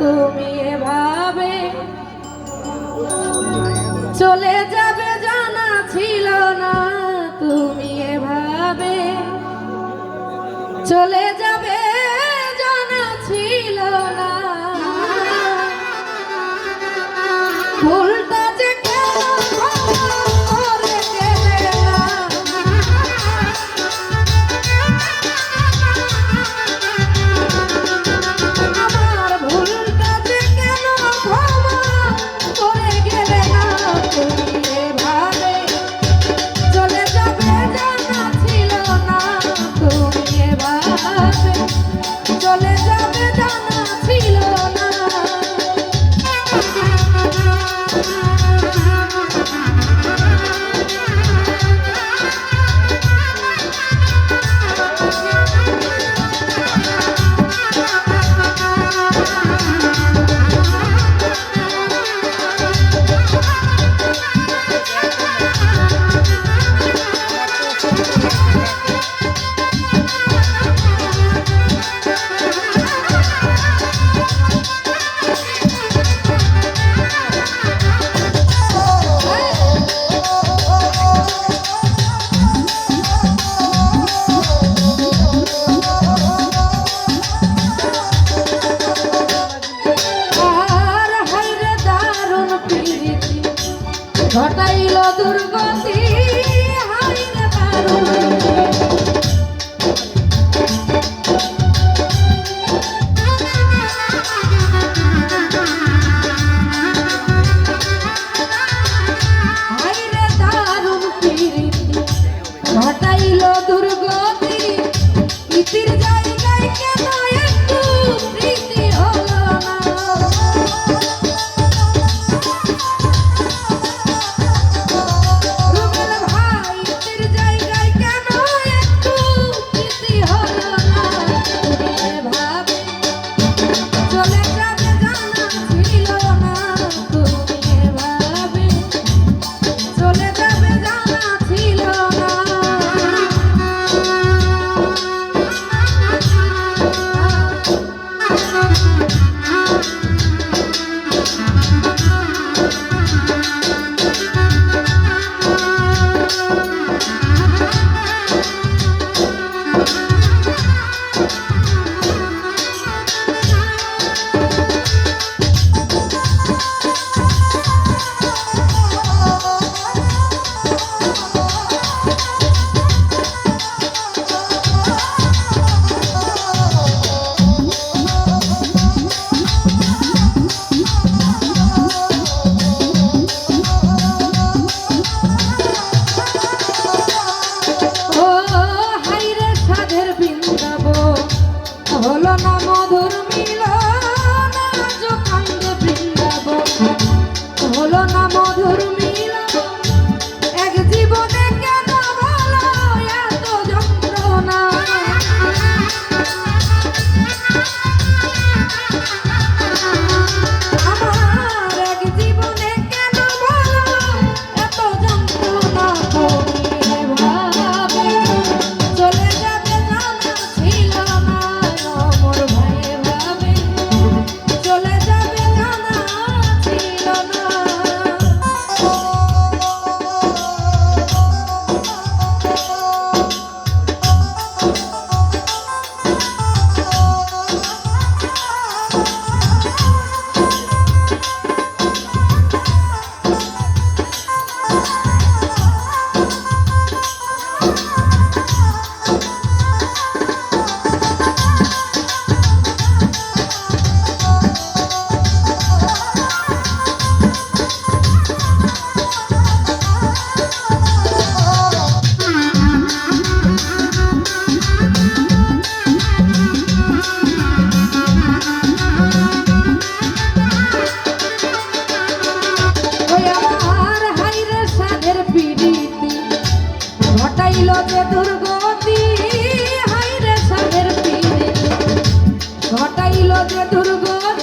তুমি এভাবে চলে যাবে জানা ছিল না। তুমি এভাবে চলে যাবে। ঘটাইল দুর্গতি হারিতে পারো। দুর্গা